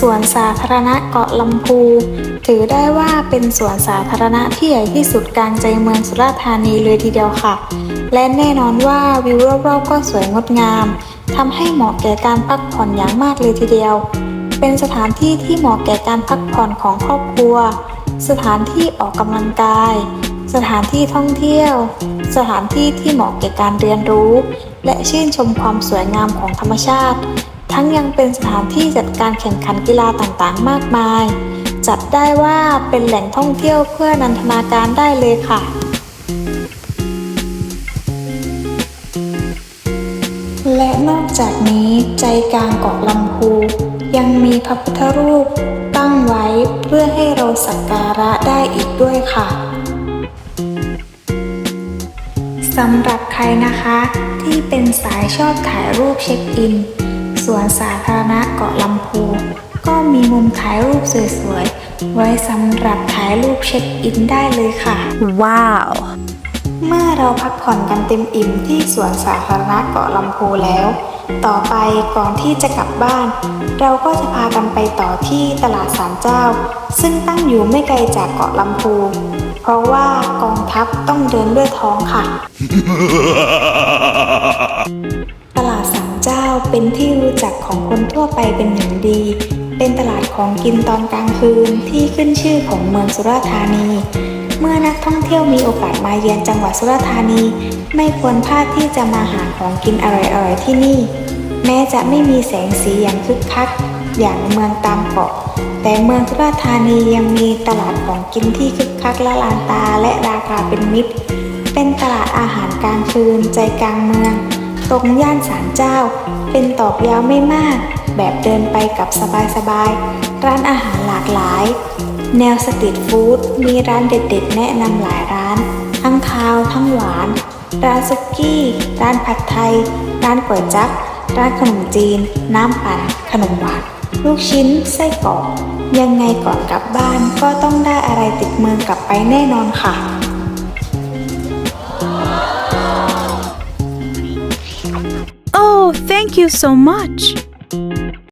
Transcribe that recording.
สวนสาธารณะเกาะลำพูถือได้ว่าเป็นสวนสาธารณะที่ใหญ่ที่สุดกลางใจเมืองสุราษฎร์ธานีเลยทีเดียวค่ะ และแน่นอนว่าวิวรอบๆก็สวยงดงามทำให้เหมาะแก่การพักผ่อนอย่างมากเลยทีเดียว เป็นสถานที่ที่เหมาะแก่การพักผ่อนของครอบครัว สถานที่ออกกำลังกาย สถานที่ท่องเที่ยว สถานที่ที่เหมาะแก่การเรียนรู้ และชื่นชมความสวยงามของธรรมชาติ ทั้งยังเป็นสถานที่จัดการแข่งขันกีฬาต่างๆ มากมาย จัดได้ว่าเป็นแหล่งท่องเที่ยวเพื่อนันทนาการได้เลยค่ะ และนอกจากนี้ใจกลางเกาะลำพูยังมีพระพุทธรูปตั้งไว้เพื่อให้เราสักการะได้อีกด้วยค่ะสำหรับใครนะคะที่เป็นสายชอบถ่ายรูปเช็คอิน วนสาธารณะเกาะลำพู ก็มีมุมถ่ายรูปสวยๆ ไว้สำหรับถ่ายรูปเช็คอินได้เลยค่ะ Wow. เมื่อเราพักผ่อนกันเต็มอิ่มที่สวนสาธารณะเกาะลำพูแล้ว ต่อไปก่อนที่จะกลับบ้าน เราก็จะพากันไปต่อที่ตลาดสารเจ้า ซึ่งตั้งอยู่ไม่ไกลจากเกาะลำพู เพราะว่ากองทัพต้องเดินด้วยท้องค่ะตลาดสาร เป็นที่รู้จักของคนทั่วไปเป็นอย่างดี เป็นตลาดของกินตอนกลางคืนที่ขึ้นชื่อของเมืองสุราษฎร์ธานี เมื่อนักท่องเที่ยวมีโอกาสมาเยือนจังหวัดสุราษฎร์ธานี ไม่ควรพลาดที่จะมาหาของกินอร่อยๆที่นี่ แม้จะไม่มีแสงสีอย่างคึกคัก อย่างเมืองตามเกาะ แต่เมืองสุราษฎร์ธานียังมีตลาดของกินที่คึกคักละลานตาและราคาเป็นมิตร เป็นตลาดอาหารกลางคืนใจกลางเมือง ตรงย่านศาลเจ้า เป็นตอกยาวไม่มาก แบบเดินไปกับสบายๆ ร้านอาหารหลากหลาย แนวสตรีทฟู้ดมีร้านเด็ดๆ แนะนำหลายร้าน ทั้งคาวทั้งหวาน ร้านซุกี้ ร้านผัดไทย ร้านก๋วยจั๊บร้านขนมจีน น้ำปั่น ขนมหวานลูกชิ้นไส้กรอกยังไงก่อนกลับบ้านก็ต้องได้อะไรติดมือกลับไปแน่นอนค่ะ you so much.